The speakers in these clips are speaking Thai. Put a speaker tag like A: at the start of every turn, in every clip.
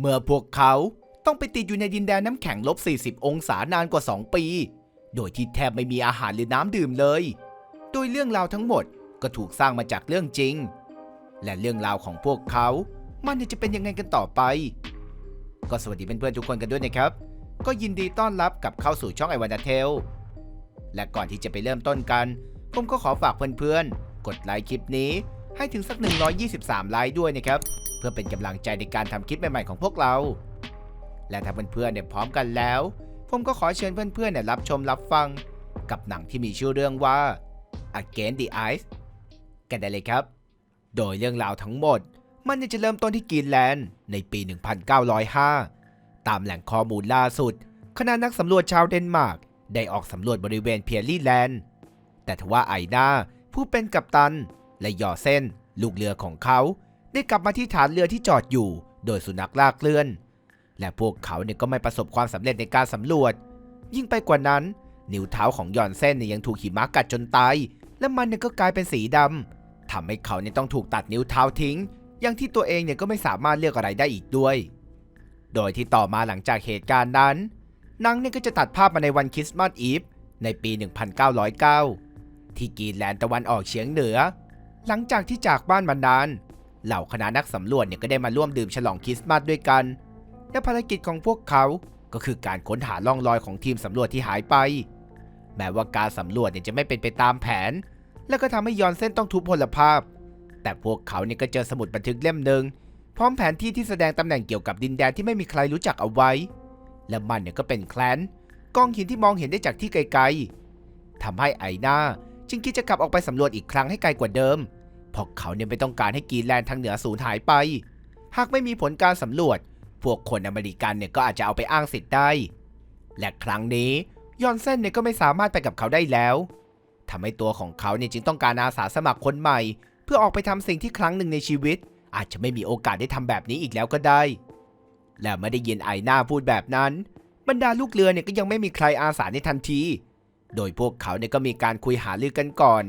A: เมื่อพวกเขาต้องไปติดอยู่ในดินแดนน้ำแข็งลบ 40 องศานานกว่า 2 ปี โดยที่แทบไม่มีอาหารหรือน้ำดื่มเลย โดยเรื่องราวทั้งหมดก็ถูกสร้างมาจากเรื่องจริง และเรื่องราวของพวกเขา มันจะเป็นยังไงกันต่อไป ก็สวัสดีเพื่อนๆทุกคนกันด้วยนะครับ ก็ยินดีต้อนรับกับเข้าสู่ช่องไอวันาเทล และก่อนที่จะไปเริ่มต้นกัน ผมก็ขอฝากเพื่อนๆ กดไลค์คลิปนี้ ให้ถึงสัก 123 ไลค์ด้วยนะครับ เพื่อเป็นกำลังใจในการทำคลิปใหม่ๆของพวกเรา และถ้าเพื่อนๆเนี่ยพร้อมกันแล้ว ผมก็ขอเชิญเพื่อนๆเนี่ยรับชมรับฟัง กับหนังที่มีชื่อเรื่องว่า Against the Ice กันได้เลยครับ โดยเรื่องราวทั้งหมด มันจะเริ่มต้นที่กรีนแลนด์ในปี 1905 ตามแหล่งข้อมูลล่าสุด คณะนักสำรวจชาวเดนมาร์กได้ออกสำรวจบริเวณเพียรีแลนด์ แต่ทว่าไอดาผู้เป็นกัปตัน และยอเส้น ลูกเรือของเขา ได้กลับมาที่ฐานเรือที่จอดอยู่ โดยสุนัขลากเลื่อน และพวกเขาเนี่ยก็ไม่ประสบความสำเร็จในการสำรวจ ยิ่งไปกว่านั้น นิ้วเท้าของยอนเส้นเนี่ยยังถูกหิมะกัดจนตาย และมันเนี่ยก็กลายเป็นสีดำทำให้เขาเนี่ยต้องถูกตัดนิ้วเท้าทิ้ง อย่างที่ตัวเองเนี่ยก็ไม่สามารถเลือกอะไรได้อีกด้วย โดยที่ต่อมาหลังจากเหตุการณ์นั้นนังเนี่ยก็จะตัดภาพมาในวันคริสต์มาสอีฟในปี 1909 ที่กรีนแลนด์ตะวันออกเฉียงเหนือ หลังจากที่จากบ้านมานาน เหล่าคณะนักสำรวจเนี่ยก็ได้มาร่วมดื่มฉลองคริสต์มาสด้วยกัน และภารกิจของพวกเขาก็คือการค้นหาล่องรอยของทีมสำรวจที่หายไป แม้ว่าการสำรวจเนี่ยจะไม่เป็นไปตามแผน และก็ทำให้ยอนเส้นต้องทุพพลภาพ แต่พวกเขาเนี่ยก็เจอสมุดบันทึกเล่มหนึ่งพร้อมแผนที่ที่แสดงตำแหน่งเกี่ยวกับดินแดนที่ไม่มีใครรู้จักเอาไว้ และมันเนี่ยก็เป็นแคลนกองหินที่มองเห็นได้จากที่ไกลๆทำให้ไอนาจึงคิดจะกลับออกไปสำรวจอีกครั้งให้ไกลกว่าเดิม พราะเขาเนี่ยไม่ต้องการให้กรีนแลนด์ทางเหนือสูญหายไป หากไม่มีผลการสำรวจ พวกคนอเมริกันเนี่ยก็อาจจะเอาไปอ้างสิทธิ์ได้ และครั้งนี้ยอนเซนเนี่ยก็ไม่สามารถไปกับเขาได้แล้วทำให้ตัวของเขาเนี่ยจึงต้องการอาสาสมัครคนใหม่ เพื่อออกไปทำสิ่งที่ครั้งหนึ่งในชีวิต อาจจะไม่มีโอกาสได้ทำแบบนี้อีกแล้วก็ได้ และไม่ได้ยินไอหน้าพูดแบบนั้น บรรดาลูกเรือเนี่ยก็ยังไม่มีใครอาสาในทันที โดยพวกเขาเนี่ยก็มีการคุยหารือกันก่อน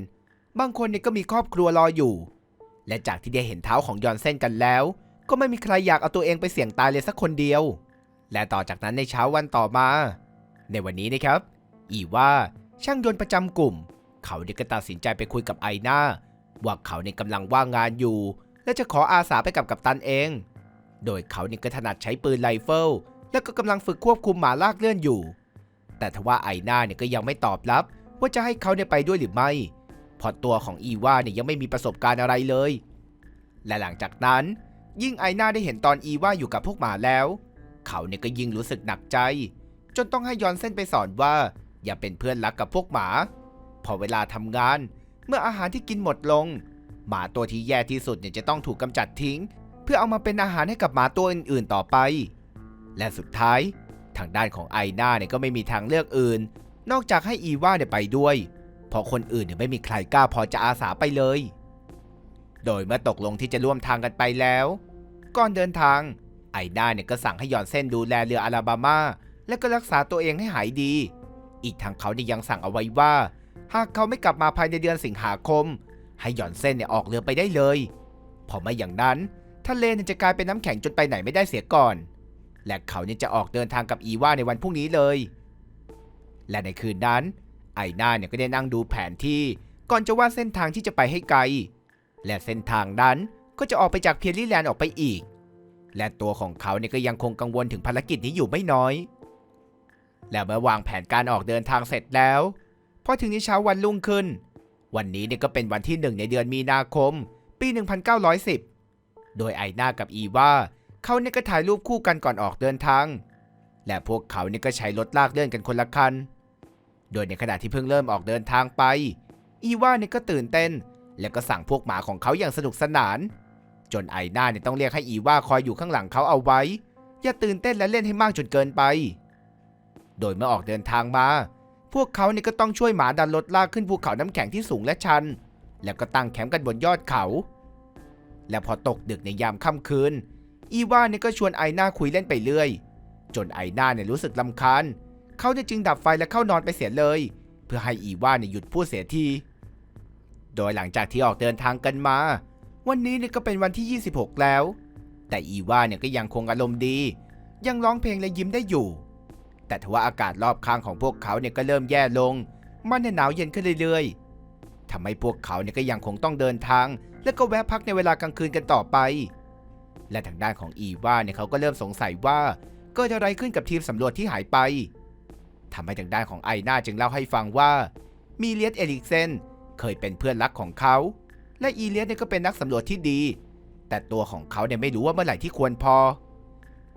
A: บางคนเนี่ยก็มีครอบครัวรออยู่ และจากที่ได้เห็นเท้าของยอนเซนกันแล้ว ก็ไม่มีใครอยากเอาตัวเองไปเสี่ยงตายเลยสักคนเดียว และต่อจากนั้นในเช้าวันต่อมา ในวันนี้นะครับ อีว่าช่างยนต์ประจำกลุ่ม เขาเนี่ยก็ตัดสินใจไปคุยกับไอหน้าว่าเขาเนี่ยกำลังว่างงานอยู่ และจะขออาสาไปกับกัปตันเอง โดยเขาเนี่ยก็ถนัดใช้ปืนไรเฟิลและก็กำลังฝึกควบคุมหมาลากเลื่อนอยู่ แต่ทว่าไอหน้าเนี่ยก็ยังไม่ตอบรับ ว่าจะให้เขาเนี่ยไปด้วยหรือไม่ พราะตัวของอีว่าเนี่ยยังไม่มีประสบการณ์อะไรเลย และหลังจากนั้น ยิ่งไอหน้าได้เห็นตอนอีว่าอยู่กับพวกหมาแล้ว เขาเนี่ยก็ยิ่งรู้สึกหนักใจ จนต้องให้ยอนเส้นไปสอนว่า อย่าเป็นเพื่อนรักกับพวกหมา พอเวลาทำงาน เมื่ออาหารที่กินหมดลง หมาตัวที่แย่ที่สุดเนี่ยจะต้องถูกกำจัดทิ้ง เพื่อเอามาเป็นอาหารให้กับหมาตัวอื่นๆ ต่อไป และสุดท้าย ทางด้านของไอหน้าเนี่ยก็ไม่มีทางเลือกอื่น นอกจากให้อีว่าเนี่ยไปด้วยเเพราะคนอื่นเนี่ยไม่มีใครกล้าพอจะอาสาไปเลย โดยเมื่อตกลงที่จะร่วมทางกันไปแล้ว ก่อนเดินทาง ไอด้าเนี่ยก็สั่งให้ยอนเส้นดูแลเรืออาลาบามา และก็รักษาตัวเองให้หายดี อีกทางเขาเนี่ยยังสั่งเอาไว้ว่า หากเขาไม่กลับมาภายในเดือนสิงหาคม ให้หย่อนเส้นเนี่ยออกเรือไปได้เลยเพราะไม่อย่างนั้นทะเลเนี่ยจะกลายเป็นน้ำแข็งจนไปไหนไม่ได้เสียก่อน และเขาเนี่ยจะออกเดินทางกับอีว่าในวันพรุ่งนี้เลย และในคืนนั้น ไอหน้าเนี่ยก็ได้นั่งดูแผนที่ก่อนจะวาดเส้นทางที่จะไปให้ไกล และเส้นทางนั้นก็จะออกไปจากเพียรี่แลนด์ออกไปอีก และตัวของเขาเนี่ยก็ยังคงกังวลถึงภารกิจนี้อยู่ไม่น้อย และเมื่อวางแผนการออกเดินทางเสร็จแล้วพอถึงในเช้าวันรุ่งขึ้น วันนี้เนี่ยก็เป็นวันที่หนึ่งในเดือนมีนาคม ปี 1910 โดยไอหน้ากับอีว่าเขาเนี่ยก็ถ่ายรูปคู่กันก่อนออกเดินทาง และพวกเขาเนี่ยก็ใช้รถลากเลื่อนกันคนละคัน โดยในขณะที่เพิ่งเริ่มออกเดินทางไป อีว่าเนี่ยก็ตื่นเต้น แล้วก็สั่งพวกหมาของเขาอย่างสนุกสนาน จนไอหน้าเนี่ยต้องเรียกให้อีว่าคอยอยู่ข้างหลังเขาเอาไว้ อย่าตื่นเต้นและเล่นให้มากจนเกินไป โดยเมื่อออกเดินทางมา พวกเขาเนี่ยก็ต้องช่วยหมาดันรถลากขึ้นภูเขาน้ำแข็งที่สูงและชัน แล้วก็ตั้งแคมป์กันบนยอดเขา และพอตกดึกในยามค่ำคืน อีว่าเนี่ยก็ชวนไอหน้าคุยเล่นไปเรื่อย จนไอหน้าเนี่ยรู้สึกลำคาญ เขาเนี่ยจึงดับไฟและเข้านอนไปเสียเลย เพื่อให้อีว่าเนี่ยหยุดพูดเสียที โดยหลังจากที่ออกเดินทางกันมา วันนี้เนี่ยก็เป็นวันที่ 26 แล้ว แต่อีว่าเนี่ยก็ยังคงอารมณ์ดี ยังร้องเพลงและยิ้มได้อยู่ แต่ทว่าอากาศรอบข้างของพวกเขาเนี่ยก็เริ่มแย่ลง มันเนี่ยหนาวเย็นขึ้นเรื่อยๆทำให้พวกเขาเนี่ยก็ยังคงต้องเดินทาง และก็แวะพักในเวลากลางคืนกันต่อไป และทางด้านของอีว่าเนี่ยเขาก็เริ่มสงสัยว่าเกิดอะไรขึ้นกับทีมสำรวจที่หายไป ทำให้ทางด้านของไอนาจึงเล่าให้ฟังว่า มีเลียสเอริกเซนเคยเป็นเพื่อนรักของเขา และอีเลียสเนี่ยก็เป็นนักสำรวจที่ดี แต่ตัวของเขาเนี่ยไม่รู้ว่าเมื่อไหร่ที่ควรพอ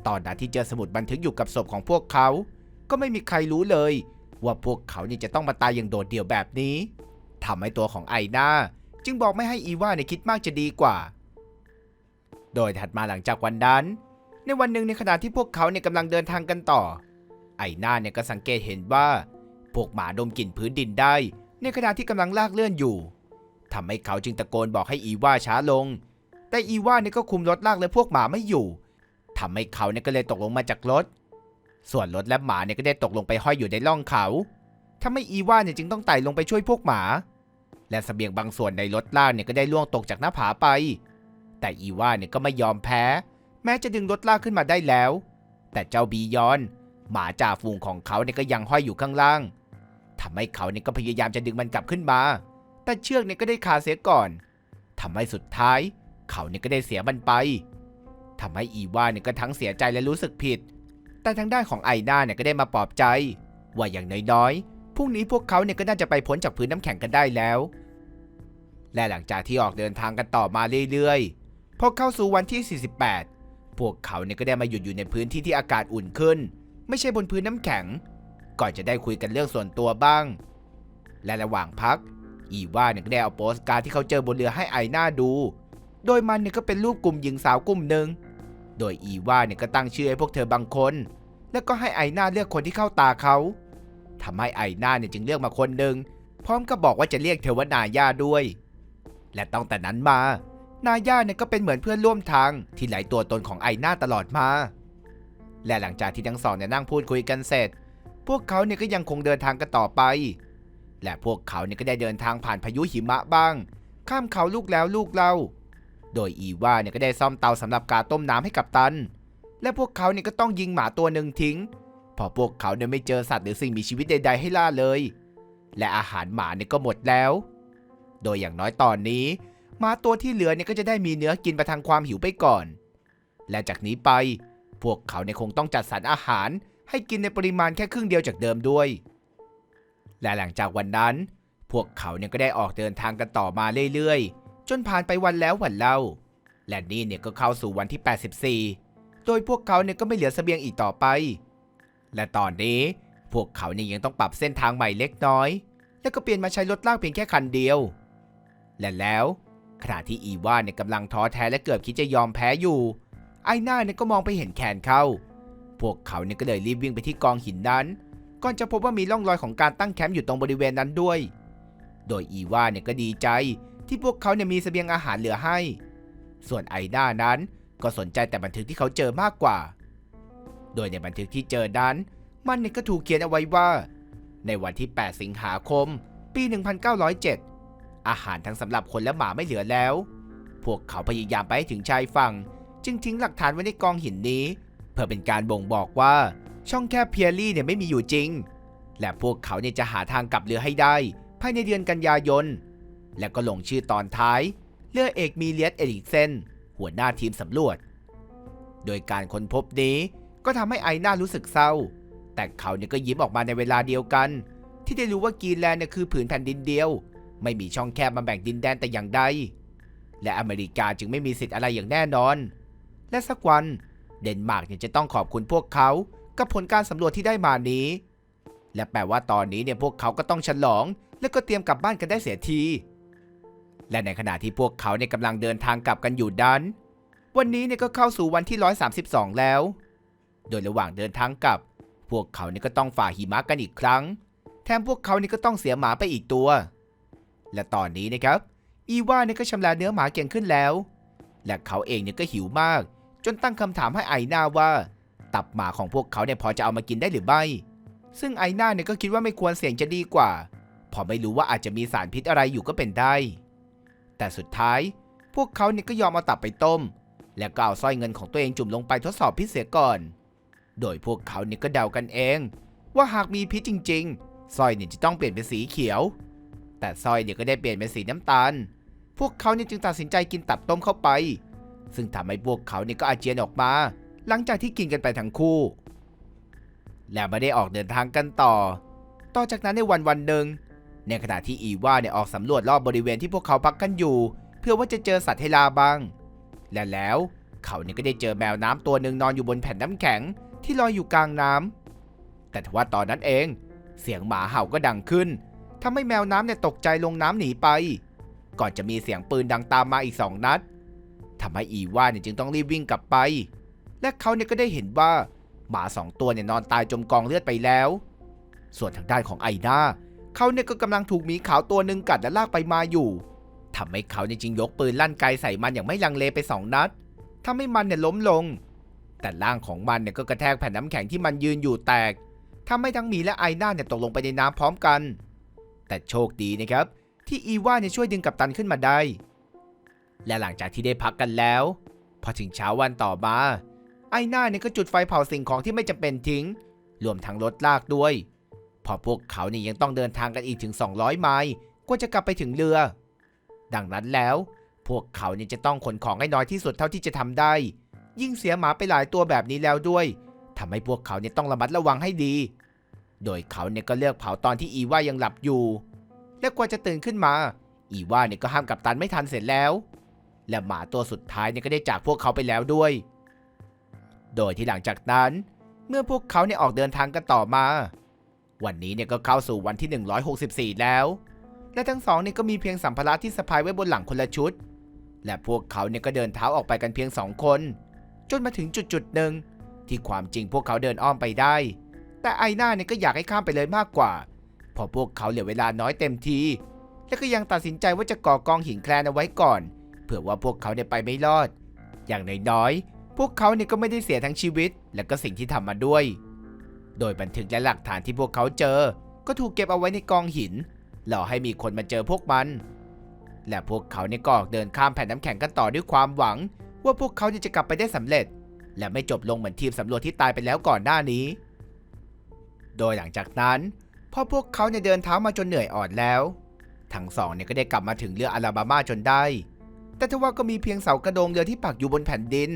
A: ตอนนั้นที่เจอสมุดบันทึกอยู่กับศพของพวกเขา ก็ไม่มีใครรู้เลย ว่าพวกเขาเนี่ยจะต้องมาตายอย่างโดดเดี่ยวแบบนี้ทำให้ตัวของไอนาจึงบอกไม่ให้อีว่าในคิดมากจะดีกว่า โดยถัดมาหลังจากวันนั้น ในวันหนึ่งในขณะที่พวกเขาเนี่ยกำลังเดินทางกันต่อ ไอหน้าเนี่ยก็สังเกตเห็นว่า พวกหมาดมกลิ่นพื้นดินได้ ในขณะที่กำลังลากเลื่อนอยู่ทำให้เขาจึงตะโกนบอกให้อีว่าช้าลง แต่อีว่าเนี่ยก็คุมรถลากเลยพวกหมาไม่อยู่ทำให้เขาเนี่ยก็เลยตกลงมาจากรถ ส่วนรถและหมาเนี่ยก็ได้ตกลงไปห้อยอยู่ในร่องเขาทำให้อีว่าเนี่ยจึงต้องไต่ลงไปช่วยพวกหมา และเสบียงบางส่วนในรถลากเนี่ยก็ได้ล่วงตกจากหน้าผาไป แต่อีว่าเนี่ยก็ไม่ยอมแพ้ แม้จะดึงรถลากขึ้นมาได้แล้ว แต่เจ้าบียอน หมาจ่าฝูงของเขาเนี่ยก็ยังห้อยอยู่ข้างล่างทำให้เขาเนี่ยก็พยายามจะดึงมันกลับขึ้นมา แต่เชือกเนี่ยก็ได้ขาดเสียก่อนทำให้สุดท้าย เขาเนี่ยก็ได้เสียมันไปทำให้อีวาเนี่ยก็ทั้งเสียใจและรู้สึกผิด แต่ทางด้านของไอด้าเนี่ยก็ได้มาปลอบใจ ว่าอย่างน้อยๆพรุ่งนี้พวกเขาเนี่ยก็น่าจะไปพ้นจากพื้นน้ำแข็งกันได้แล้ว และหลังจากที่ออกเดินทางกันต่อมาเรื่อยๆพอเข้าสู่วันที่ 48 พวกเขาเนี่ยก็ได้มาหยุดอยู่ในพื้นที่ที่อากาศอุ่นขึ้น ไม่ใช่บนพื้นน้ำแข็ง ก่อนจะได้คุยกันเรื่องส่วนตัวบ้าง และระหว่างพัก อีว่าเนี่ยก็ได้เอาโปสการ์ดที่เขาเจอบนเรือให้ไอหน้าดู โดยมันเนี่ยก็เป็นรูปกลุ่มหญิงสาวกลุ่มหนึ่ง โดยอีว่าเนี่ยก็ตั้งชื่อให้พวกเธอบางคน แล้วก็ให้ไอหน้าเลือกคนที่เข้าตาเขาทำให้ไอหน้าเนี่ยจึงเลือกมาคนหนึ่งพร้อมกับบอกว่าจะเรียกเธอว่านาย่าด้วย และตั้งแต่นั้นมา นาย่าเนี่ยก็เป็นเหมือนเพื่อนร่วมทางที่ไหลตัวตนของไอหน้าตลอดมา และหลังจากที่ทั้งสองเนี่ยนั่งพูดคุยกันเสร็จ พวกเขาเนี่ยก็ยังคงเดินทางกันต่อไป และพวกเขาเนี่ยก็ได้เดินทางผ่านพายุหิมะบ้าง ข้ามเขาลูกแล้วลูกเล่า โดยอีว่าเนี่ยก็ได้ซ่อมเตาสำหรับการต้มน้ำให้กับตัน และพวกเขาเนี่ยก็ต้องยิงหมาตัวหนึ่งทิ้งเพอพวกเขาเนี่ยไม่เจอสัตว์หรือสิ่งมีชีวิตใด ๆ ให้ล่าเลย และอาหารหมาเนี่ยก็หมดแล้ว โดยอย่างน้อยตอนนี้หมาตัวที่เหลือเนี่ยก็จะได้มีเนื้อกินประทังความหิวไปก่อน และจากนี้ไป พวกเขาเนี่ยคงต้องจัดสรรอาหาร ให้กินในปริมาณแค่ครึ่งเดียวจากเดิมด้วย และหลังจากวันนั้น พวกเขาเนี่ยก็ได้ออกเดินทางกันต่อมาเรื่อยๆ จนผ่านไปวันแล้ววันเล่า และนี่เนี่ยก็เข้าสู่วันที่ 84 โดยพวกเขาเนี่ยก็ไม่เหลือเสบียงอีกต่อไป และตอนนี้พวกเขาเนี่ยยังต้องปรับเส้นทางใหม่เล็กน้อย แล้วก็เปลี่ยนมาใช้รถลากเพียงแค่คันเดียว และแล้วขณะที่อีว่าเนี่ยกำลังท้อแท้และเกือบคิดจะยอมแพ้อยู่ ไอหน้าเนี่ยก็มองไปเห็นแขนเขาพวกเขาเนี่ยก็เลยรีบวิ่งไปที่กองหินนั้นก่อนจะพบว่ามีร่องรอยของการตั้งแคมป์อยู่ตรงบริเวณนั้นด้วย โดยอีว่าเนี่ยก็ดีใจที่พวกเขาเนี่ยมีเสบียงอาหารเหลือให้ ส่วนไอหน้านั้นก็สนใจแต่บันทึกที่เขาเจอมากกว่า โดยในบันทึกที่เจอนั้น มันเนี่ยก็ถูกเขียนเอาไว้ว่า ในวันที่ 8 สิงหาคม ปี 1907 อาหารทั้งสำหรับคนและหมาไม่เหลือแล้ว พวกเขาพยายามไปให้ถึงชายฝั่ง จึงทิ้งหลักฐานไว้ในกองหินนี้ เพื่อเป็นการบ่งบอกว่าช่องแคบเพียรี่เนี่ยไม่มีอยู่จริง และพวกเขาเนี่ยจะหาทางกลับเรือให้ได้ ภายในเดือนกันยายน และก็ลงชื่อตอนท้าย เรือเอกมีเลียสเอริกเซนหัวหน้าทีมสำรวจ โดยการค้นพบนี้ก็ทำให้ไอหน้ารู้สึกเศร้า แต่เขาเนี่ยก็ยิ้มออกมาในเวลาเดียวกัน ที่ได้รู้ว่ากรีนแลนด์เนี่ยคือผืนแผ่นดินเดียว ไม่มีช่องแคบมาแบ่งดินแดนแต่อย่างใดและอเมริกาจึงไม่มีสิทธิ์อะไรอย่างแน่นอน และสักวันเดนมาร์กเนี่ยจะต้องขอบคุณพวกเขากับผลการสำรวจที่ได้มานี้ และแปลว่าตอนนี้เนี่ยพวกเขาก็ต้องฉลอง และก็เตรียมกลับบ้านกันได้เสียที และในขณะที่พวกเขาเนี่ยกำลังเดินทางกลับกันอยู่ดันวันนี้เนี่ยก็เข้าสู่วันที่ 132 แล้ว โดยระหว่างเดินทางกลับ พวกเขาเนี่ยก็ต้องฝ่าหิมะกันอีกครั้ง แถมพวกเขาเนี่ยก็ต้องเสียหมาไปอีกตัว และตอนนี้นะครับ อีว่าเนี่ยก็ชำระเนื้อหมาเก่งขึ้นแล้ว และเขาเองเนี่ยก็หิวมาก จนตั้งคำถามให้ไอหน้าว่า ตับหมาของพวกเขาเนี่ยพอจะเอามากินได้หรือไม่ ซึ่งไอหน้าเนี่ยก็คิดว่าไม่ควรเสี่ยงจะดีกว่าเพอไม่รู้ว่าอาจจะมีสารพิษอะไรอยู่ก็เป็นได้ แต่สุดท้าย พวกเขาเนี่ยก็ยอมเอาตับไปต้ม และก็เอาสร้อยเงินของตัวเองจุ่มลงไปทดสอบพิษเสียก่อน โดยพวกเขาเนี่ยก็เดากันเอง ว่าหากมีพิษจริง ๆสร้อยเนี่ยจะต้องเปลี่ยนเป็นสีเขียว แต่สร้อยเนี่ยก็ได้เปลี่ยนเป็นสีน้ำตาล พวกเขาเนี่ยจึงตัดสินใจกินตับต้มเข้าไป ซึ่งทำให้พวกเขานี่ก็อาเจียนออกมา หลังจากที่กินกันไปทั้งคู่ และไม่ได้ออกเดินทางกันต่อ ต่อจากนั้นในวันวันหนึ่ง ในขณะที่อีว่าเนี่ยออกสำรวจรอบบริเวณที่พวกเขาพักกันอยู่ เพื่อว่าจะเจอสัตว์ให้ลาบ้าง และแล้วเขาเนี่ยก็ได้เจอแมวน้ำตัวหนึ่งนอนอยู่บนแผ่นน้ำแข็งที่ลอยอยู่กลางน้ำแต่ว่าตอนนั้นเอง เสียงหมาเห่าก็ดังขึ้นทำให้แมวน้ำเนี่ยตกใจลงน้ำหนีไป ก่อนจะมีเสียงปืนดังตามมาอีกสองนัด ทำให้อีว่าเนี่ยจึงต้องรีบวิ่งกลับไป และเขาเนี่ยก็ได้เห็นว่าหมาสองตัวเนี่ยนอนตายจมกองเลือดไปแล้ว ส่วนทางด้านของไอนาเขาเนี่ยก็กำลังถูกหมีขาวตัวหนึ่งกัดและลากไปมาอยู่ทำให้เขาเนี่ยจึงยกปืนลั่นไกใส่มันอย่างไม่ลังเลไปสองนัดทำให้มันเนี่ยล้มลง แต่ร่างของมันเนี่ยก็กระแทกแผ่นน้ำแข็งที่มันยืนอยู่แตกทำให้ทั้งหมีและไอนาเนี่ยตกลงไปในน้ำพร้อมกัน แต่โชคดีนะครับที่อีว่าเนี่ยช่วยดึงกัปตันขึ้นมาได้ และหลังจากที่ได้พักกันแล้ว พอถึงเช้าวันต่อมา ไอหน้าเนี่ยก็จุดไฟเผาสิ่งของที่ไม่จำเป็นทิ้ง รวมทั้งรถลากด้วย พอพวกเขาเนี่ยยังต้องเดินทางกันอีกถึง 200 ไมล์กว่าจะกลับไปถึงเรือ ดังนั้นแล้ว พวกเขาเนี่ยจะต้องขนของให้น้อยที่สุดเท่าที่จะทำได้ ยิ่งเสียหมาไปหลายตัวแบบนี้แล้วด้วยทำให้พวกเขาเนี่ยต้องระมัดระวังให้ดี โดยเขาเนี่ยก็เลือกเผาตอนที่อีว่ายังหลับอยู่ และกว่าจะตื่นขึ้นมา อีว่าเนี่ยก็ห้ามกับตันไม่ทันเสร็จแล้ว และหมาตัวสุดท้ายเนี่ยก็ได้จากพวกเขาไปแล้วด้วย โดยที่หลังจากนั้น เมื่อพวกเขาเนี่ยออกเดินทางกันต่อมา วันนี้เนี่ยก็เข้าสู่วันที่ 164 แล้ว และทั้งสองเนี่ยก็มีเพียงสัมภาระที่สะพายไว้บนหลังคนละชุด และพวกเขาเนี่ยก็เดินเท้าออกไปกันเพียงสองคน จนมาถึงจุดจุดหนึ่งที่ความจริงพวกเขาเดินอ้อมไปได้ แต่ไอหน้าเนี่ยก็อยากให้ข้ามไปเลยมากกว่าเพอพวกเขาเหลือเวลาน้อยเต็มที และก็ยังตัดสินใจว่าจะก่อกองหินแคลนเอาไว้ก่อน เผื่อว่าพวกเขาเนี่ยไปไม่รอด อย่างน้อยๆพวกเขาเนี่ยก็ไม่ได้เสียทั้งชีวิต และก็สิ่งที่ทำมาด้วย โดยบันทึกและหลักฐานที่พวกเขาเจอ ก็ถูกเก็บเอาไว้ในกองหินหล่อให้มีคนมาเจอพวกมัน และพวกเขาเนี่ยก็ออกเดินข้ามแผ่นน้ำแข็งกันต่อด้วยความหวัง ว่าพวกเขาจะกลับไปได้สำเร็จ และไม่จบลงเหมือนทีมสำรวจที่ตายไปแล้วก่อนหน้านี้ โดยหลังจากนั้นพอพวกเขาเนี่ยเดินเท้ามาจนเหนื่อยอ่อนแล้ว ทั้งสองเนี่ยก็ได้กลับมาถึงเรืออาลาบามาจนได้ แต่ทว่าก็มีเพียงเสากระโดงเรือที่ปักอยู่บนแผ่นดิน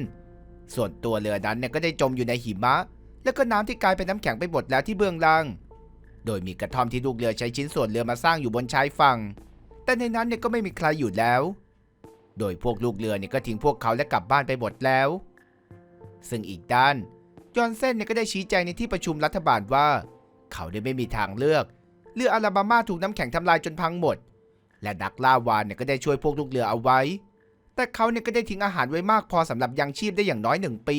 A: ส่วนตัวเรือนั้นเนี่ยก็ได้จมอยู่ในหิมะ แล้วก็น้ำที่กลายเป็นน้ำแข็งไปหมดแล้วที่เบื้องล่าง โดยมีกระท่อมที่ลูกเรือใช้ชิ้นส่วนเรือมาสร้างอยู่บนชายฝั่ง แต่ในนั้นเนี่ยก็ไม่มีใครอยู่แล้ว โดยพวกลูกเรือเนี่ยก็ทิ้งพวกเขาและกลับบ้านไปหมดแล้ว ซึ่งอีกด้านจอห์นเซนเนี่ยก็ได้ชี้แจงในที่ประชุมรัฐบาลว่า เขาได้ไม่มีทางเลือก เรืออาลาบามาถูกน้ำแข็งทำลายจนพังหมด และดักล่าวานเนี่ยก็ได้ช่วยพวกลูกเรือเอาไว้ แต่เขาเนี่ยก็ได้ทิ้งอาหารไว้มากพอสำหรับยังชีพได้อย่างน้อยหนึ่งปี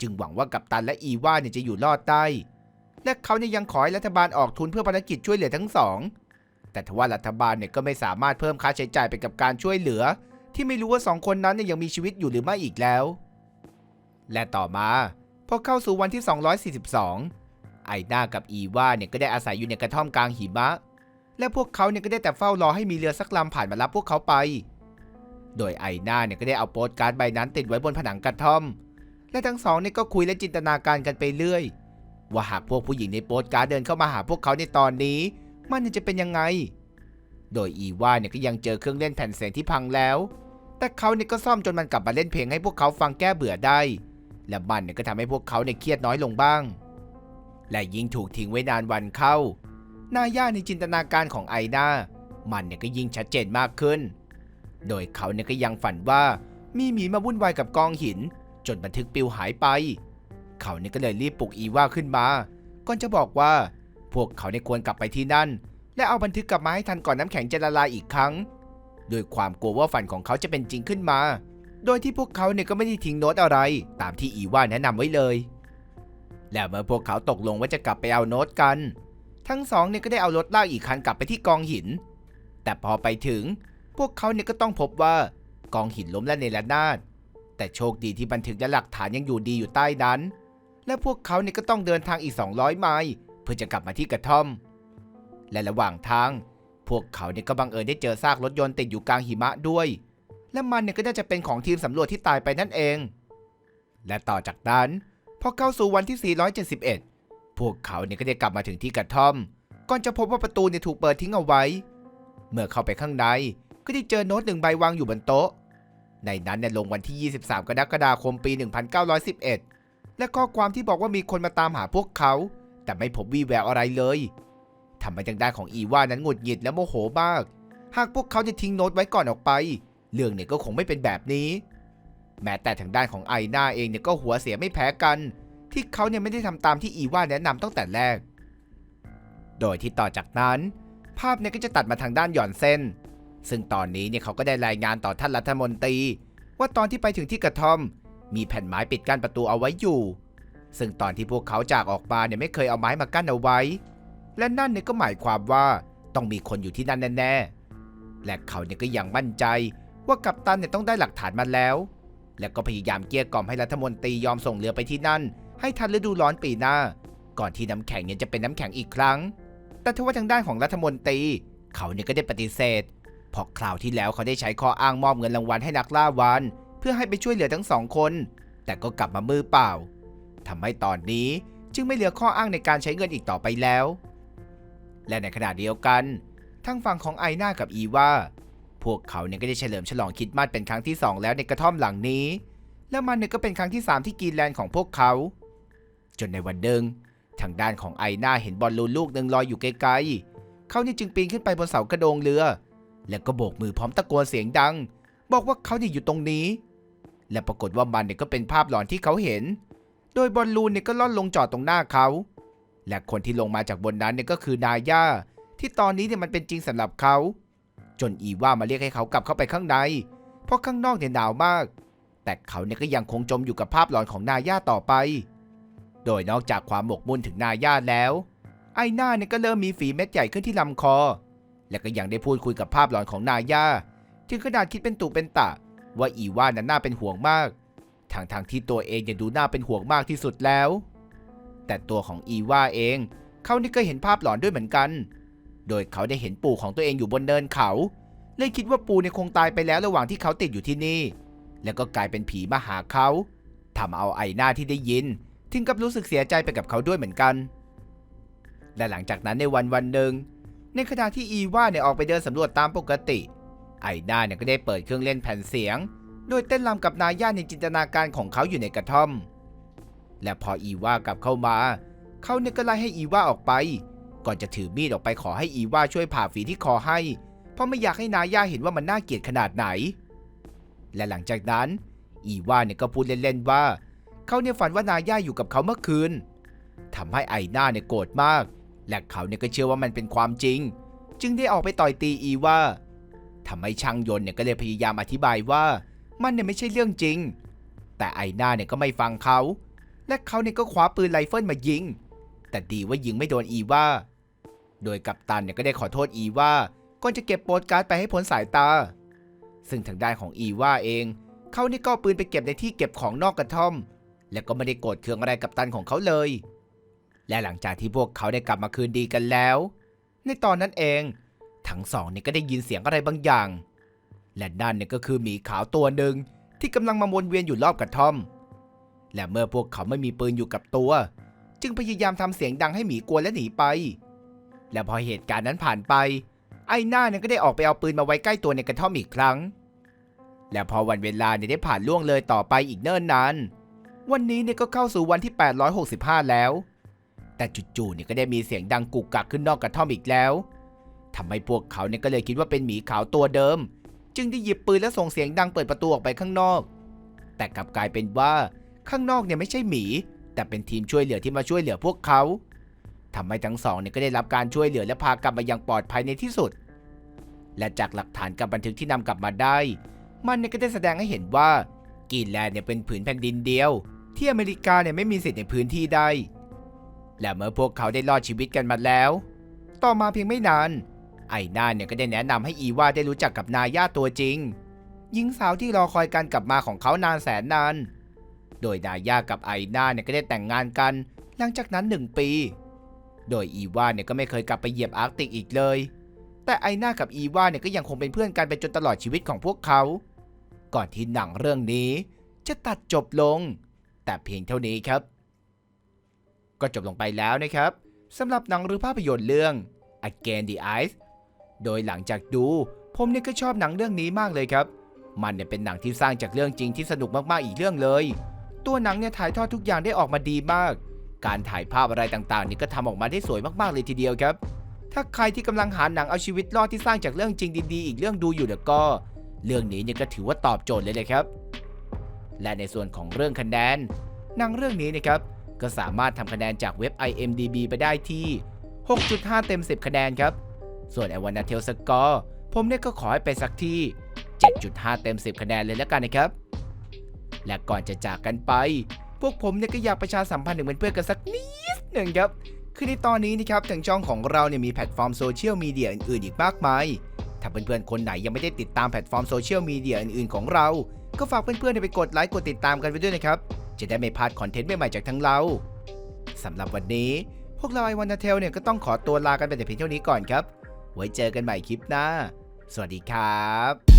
A: จึงหวังว่ากัปตันและอีว่าเนี่ยจะอยู่รอดได้ และเขาเนี่ยยังขอให้รัฐบาลออกทุนเพื่อภารกิจช่วยเหลือทั้งสอง แต่ทว่ารัฐบาลเนี่ยก็ไม่สามารถเพิ่มค่าใช้จ่ายไปกับการช่วยเหลือ ที่ไม่รู้ว่าสองคนนั้นเนี่ยยังมีชีวิตอยู่หรือไม่อีกแล้ว และต่อมาพอเข้าสู่วันที่ 242 ไอด้ากับอีว่าเนี่ยก็ได้อาศัยอยู่ในกระท่อมกลางหิมะ และพวกเขาเนี่ยก็ได้แต่เฝ้ารอให้มีเรือสักลำผ่านมารับพวกเขาไป โดยไอหน้าเนี่ยก็ได้เอาโปสการ์ดใบนั้นติดไว้บนผนังกระท่อม และทั้งสองเนี่ยก็คุยและจินตนาการกันไปเรื่อย ว่าหากพวกผู้หญิงในโปสการ์ดเดินเข้ามาหาพวกเขาในตอนนี้ มันจะเป็นยังไง โดยอีว่าเนี่ยก็ยังเจอเครื่องเล่นแผ่นเสียงที่พังแล้ว แต่เขาเนี่ยก็ซ่อมจนมันกลับมาเล่นเพลงให้พวกเขาฟังแก้เบื่อได้ และมันเนี่ยก็ทำให้พวกเขาเนี่ยเครียดน้อยลงบ้าง และยิ่งถูกทิ้งไว้นานวันเข้าหน้าย่าในจินตนาการของไอนามันเนี่ยก็ยิ่งชัดเจนมากขึ้น โดยเขาเนี่ยก็ยังฝันว่ามีหมีมาวุ่นวายกับกองหิน จนบันทึกปิวหายไป เขาเนี่ยก็เลยรีบปลุกอีว่าขึ้นมา ก่อนจะบอกว่า พวกเขาเนี่ยควรกลับไปที่นั่น และเอาบันทึกกลับมาให้ทันก่อนน้ำแข็งจะละลายอีกครั้งโดยความกลัวว่าฝันของเขาจะเป็นจริงขึ้นมา โดยที่พวกเขาเนี่ยก็ไม่ได้ทิ้งโน้ตอะไร ตามที่อีว่าแนะนำไว้เลย และเมื่อพวกเขาตกลงว่าจะกลับไปเอาโน้ตกัน ทั้งสองเนี่ยก็ได้เอารถลากอีกคันกลับไปที่กองหิน แต่พอไปถึง พวกเขาเนี่ยก็ต้องพบว่ากองหินล้มและเนรนาดแต่โชคดีที่บันทึกและหลักฐานยังอยู่ดีอยู่ใต้นั้น และพวกเขาเนี่ยก็ต้องเดินทางอีก 200 ไมล์เพื่อจะกลับมาที่กระท่อม และระหว่างทาง พวกเขาเนี่ยก็บังเอิญได้เจอซากรถยนต์ติดอยู่กลางหิมะด้วย และมันเนี่ยก็น่าจะเป็นของทีมสำรวจที่ตายไปนั่นเอง และต่อจากนั้นพอเข้าสู่วันที่ 471 พวกเขาเนี่ยก็ได้กลับมาถึงที่กระท่อม ก่อนจะพบว่าประตูเนี่ยถูกเปิดทิ้งเอาไว้ เมื่อเข้าไปข้างใน ก็ได้เจอโน้ตหนึ่งใบวางอยู่บนโต๊ะ ในนั้นเนี่ยลงวันที่ 23 กรกฎาคมปี 1911 และข้อความที่บอกว่ามีคนมาตามหาพวกเขา แต่ไม่พบวี่แววอะไรเลยทำให้ทางด้านของอีว่านั้นหงุดหงิดและโมโหมาก หากพวกเขาจะทิ้งโน้ตไว้ก่อนออกไป เรื่องเนี่ยก็คงไม่เป็นแบบนี้ แม้แต่ทางด้านของไอหน้าเองเนี่ยก็หัวเสียไม่แพ้กัน ที่เขาเนี่ยไม่ได้ทำตามที่อีว่าแนะนำตั้งแต่แรก โดยที่ต่อจากนั้น ภาพเนี่ยก็จะตัดมาทางด้านหย่อนเส้น ซึ่งตอนนี้เนี่ยเขาก็ได้รายงานต่อท่านรัฐมนตรี ว่าตอนที่ไปถึงที่กระท่อม มีแผ่นไม้ปิดกั้นประตูเอาไว้อยู่ ซึ่งตอนที่พวกเขาจากออกมาเนี่ยไม่เคยเอาไม้มากั้นเอาไว้ และนั่นเนี่ยก็หมายความว่าต้องมีคนอยู่ที่นั่นแน่ๆ และเขาเนี่ยก็ยังมั่นใจว่ากัปตันเนี่ยต้องได้หลักฐานมาแล้ว และก็พยายามเกลี้ยกล่อมให้รัฐมนตรียอมส่งเรือไปที่นั่น ให้ทันฤดูร้อนปีหน้า ก่อนที่น้ำแข็งเนี่ยจะเป็นน้ำแข็งอีกครั้ง แต่ทว่าทางด้านของรัฐมนตรี เขาเนี่ยก็ได้ปฏิเสธ เพราะคราวที่แล้วเขาได้ใช้ข้ออ้างมอบเงินรางวัลให้นักล่าวานเพื่อให้ไปช่วยเหลือทั้งสองคน แต่ก็กลับมามือเปล่าทำให้ตอนนี้จึงไม่เหลือข้ออ้างในการใช้เงินอีกต่อไปแล้ว และในขณะเดียวกัน ทั้งฝั่งของไอหน้ากับอีว่า พวกเขาเนี่ยก็ได้เฉลิมฉลองคิดมาสเป็นครั้งที่ 2 แล้วในกระท่อมหลังนี้ และมันเนี่ยก็เป็นครั้งที่ 3 ที่กรีนแลนด์ของพวกเขา จนในวันหนึ่งทางด้านของไอหน้าเห็นบอลลูนลูกหนึ่งลอยอยู่ไกลๆเขานี่จึงปีนขึ้นไปบนเสากระโดงเรือ แล้วก็โบกมือพร้อมตะโกนเสียงดัง บอกว่าเขาเนี่ยอยู่ตรงนี้ และปรากฏว่ามันเนี่ยก็เป็นภาพหลอนที่เขาเห็น โดยบอลลูนเนี่ยก็ล่อนลงจอดตรงหน้าเขา และคนที่ลงมาจากบนนั้นเนี่ยก็คือนายาที่ตอนนี้เนี่ยมันเป็นจริงสำหรับเขา จนอีว่ามาเรียกให้เขากลับเข้าไปข้างใน เพราะข้างนอกเนี่ยหนาวมาก แต่เขาเนี่ยก็ยังคงจมอยู่กับภาพหลอนของนายาต่อไป โดยนอกจากความหมกมุ่นถึงนายาแล้ว ไอหน้าเนี่ยก็เริ่มมีฝีเม็ดใหญ่ขึ้นที่ลำคอ และก็ยังได้พูดคุยกับภาพหลอนของนายาถึงขนาดคิดเป็นตุเป็นตะ ว่าอีว่านั้นน่าเป็นห่วงมากทางทางที่ตัวเองยังดูน่าเป็นห่วงมากที่สุดแล้ว แต่ตัวของอีว่าเองเขานี่ก็เห็นภาพหลอนด้วยเหมือนกัน โดยเขาได้เห็นปู่ของตัวเองอยู่บนเนินเขา เลยคิดว่าปู่เนี่ยคงตายไปแล้วระหว่างที่เขาติดอยู่ที่นี่ แล้วก็กลายเป็นผีมาหาเขาทำเอาไอหน้าที่ได้ยิน ถึงกับรู้สึกเสียใจไปกับเขาด้วยเหมือนกัน และหลังจากนั้นในวันวันหนึ่ง ในขณะที่อีว่าเนี่ยออกไปเดินสำรวจตามปกติ ไอหน้าเนี่ยก็ได้เปิดเครื่องเล่นแผ่นเสียง โดยเต้นรำกับนาย่าในจินตนาการของเขาอยู่ในกระท่อม และพออีว่ากลับเข้ามา เขาเนี่ยก็ไล่ให้อีว่าออกไป ก่อนจะถือมีดออกไปขอให้อีว่าช่วยผ่าฝีที่คอให้ เพราะไม่อยากให้นาย่าเห็นว่ามันน่าเกลียดขนาดไหน และหลังจากนั้น อีว่าเนี่ยก็พูดเล่นๆว่า เขาเนี่ยฝันว่านาย่าอยู่กับเขาเมื่อคืนทำให้ไอหน้าเนี่ยโกรธมาก และเขาเนี่ยก็เชื่อว่ามันเป็นความจริง จึงได้ออกไปต่อยตีอีว่าทำให้ช่างยนต์เนี่ยก็เลยพยายามอธิบายว่า มันเนี่ยไม่ใช่เรื่องจริง แต่ไอหน้าเนี่ยก็ไม่ฟังเขา และเขาเนี่ยก็คว้าปืนไรเฟิลมายิง แต่ดีว่ายิงไม่โดนอีว่า โดยกัปตันเนี่ยก็ได้ขอโทษอีว่าก่อนจะเก็บโปสการ์ดไปให้พ้นสายตา ซึ่งทางด้านของอีว่าเอง เขานี่ก็ปืนไปเก็บในที่เก็บของนอกกระท่อม และก็ไม่ได้โกรธเคืองอะไรกับตันของเขาเลย และหลังจากที่พวกเขาได้กลับมาคืนดีกันแล้ว ในตอนนั้นเอง ทั้งสองเนี่ยก็ได้ยินเสียงอะไรบางอย่าง และนั่นเนี่ยก็คือหมีขาวตัวหนึ่งที่กำลังมาวนเวียนอยู่รอบกระท่อม และเมื่อพวกเขาไม่มีปืนอยู่กับตัว จึงพยายามทำเสียงดังให้หมีกลัวและหนีไป และพอเหตุการณ์นั้นผ่านไป ไอ้หน้าเนี่ยก็ได้ออกไปเอาปืนมาไว้ใกล้ตัวในกระท่อมอีกครั้ง และพอวันเวลาเนี่ยได้ผ่านล่วงเลยต่อไปอีกเนิ่นนานวันนี้เนี่ยก็เข้าสู่วันที่ 865 แล้ว แต่จู่ๆเนี่ยก็ได้มีเสียงดังกุกกักขึ้นนอกกระท่อมอีกแล้วทำให้พวกเขาเนี่ยก็เลยคิดว่าเป็นหมีขาวตัวเดิม จึงได้หยิบปืนและส่งเสียงดังเปิดประตูออกไปข้างนอก แต่กลับกลายเป็นว่าข้างนอกเนี่ยไม่ใช่หมี แต่เป็นทีมช่วยเหลือที่มาช่วยเหลือพวกเขาทำให้ทั้งสองเนี่ยก็ได้รับการช่วยเหลือและพากลับมาอย่างปลอดภัยในที่สุด และจากหลักฐานการบันทึกที่นำกลับมาได้ มันเนี่ยก็ได้แสดงให้เห็นว่า กรีนแลนด์เนี่ยเป็นผืนแผ่นดินเดียว ที่อเมริกาเนี่ยไม่มีสิทธิ์ในพื้นที่ได้ และเมื่อพวกเขาได้รอดชีวิตกันมาแล้ว ต่อมาเพียงไม่นาน ไอหน้าเนี่ยก็ได้แนะนำให้อีว่าได้รู้จักกับนายาตัวจริง หญิงสาวที่รอคอยการกลับมาของเขานานแสนนาน โดยนายากับไอหน้าเนี่ยก็ได้แต่งงานกัน หลังจากนั้นหนึ่งปี โดยอีว่าเนี่ยก็ไม่เคยกลับไปเหยียบอาร์กติกอีกเลย แต่ไอหน้ากับอีว่าเนี่ยก็ยังคงเป็นเพื่อนกันไปจนตลอดชีวิตของพวกเขา ก่อนที่หนังเรื่องนี้จะตัดจบลง แต่เพียงเท่านี้ครับ ก็จบลงไปแล้วนะครับสำหรับหนังหรือภาพยนตร์เรื่อง Again the Ice โดยหลังจากดู ผมเนี่ยก็ชอบหนังเรื่องนี้มากเลยครับ มันเนี่ยเป็นหนังที่สร้างจากเรื่องจริงที่สนุกมากๆอีกเรื่องเลย ตัวหนังเนี่ยถ่ายทอดทุกอย่างได้ออกมาดีมาก การถ่ายภาพอะไรต่างๆ นี่ก็ทำออกมาได้สวยมากๆเลยทีเดียวครับ ถ้าใครที่กำลังหาหนังเอาชีวิตรอดที่สร้างจากเรื่องจริงดีๆ อีกเรื่องดูอยู่เดี๋ยวก็ เรื่องนี้เนี่ยก็ถือว่าตอบโจทย์เลยเลยครับ และในส่วนของเรื่องคะแนนหนังเรื่องนี้นะครับ ก็สามารถทำคะแนนจากเว็บ IMDB ไปได้ที่ 6.5 เต็ม 10 คะแนนครับ ส่วนไอวันนาเทลสกอร์ผมเนี่ยก็ขอให้ไปสักที่ 7.5 เต็ม 10 คะแนนเลยแล้วกันนะครับ และก่อนจะจากกันไป พวกผมเนี่ยก็อยากประชาสัมพันธ์ถึงเพื่อนๆกันสักนิดหนึ่งครับ คือในตอนนี้นะครับทางช่องของเราเนี่ยมีแพลตฟอร์มโซเชียลมีเดียอื่นๆอีกมากมาย ถ้าเพื่อนๆคนไหนยังไม่ได้ติดตามแพลตฟอร์มโซเชียลมีเดียอื่นๆของเรา ก็ฝากเพื่อนๆไปกดไลค์กดติดตามกันไปด้วยนะครับ จะได้ไม่พลาดคอนเทนต์ใหม่ๆจากทั้งเราสำหรับวันนี้ พวกเราไอวันนาเทลเนี่ยก็ต้องขอตัวลากันไปแต่เพียงเท่านี้ก่อนครับ ไว้เจอกันใหม่คลิปหน้า สวัสดีครับ